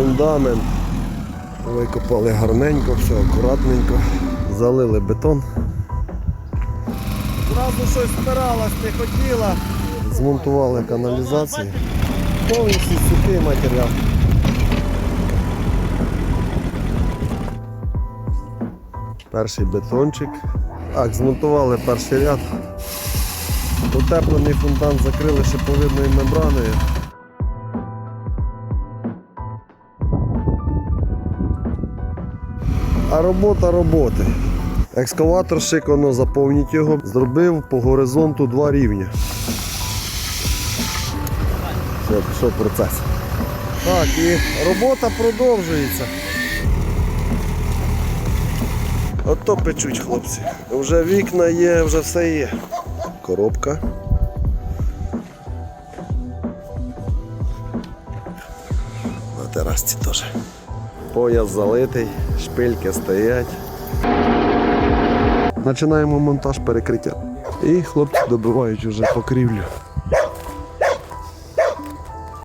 фундамент. Викопали гарненько, все акуратненько. Залили бетон. Зразу щось спиралась, не хотіла. Змонтували каналізацію. Повністю сухий матеріал. Перший бетончик. Так, змонтували перший ряд. Утеплений фундамент закрили шиповидною мембраною. А робота роботи. Екскаватор шикано заповнить його, зробив по горизонту два рівня. Все, пішов процес. Так, і робота продовжується. Ото печуть хлопці. Вже вікна є, вже все є. Коробка. На терасці теж. Пояс залитий, шпильки стоять. Починаємо монтаж перекриття. І хлопці добивають вже покрівлю.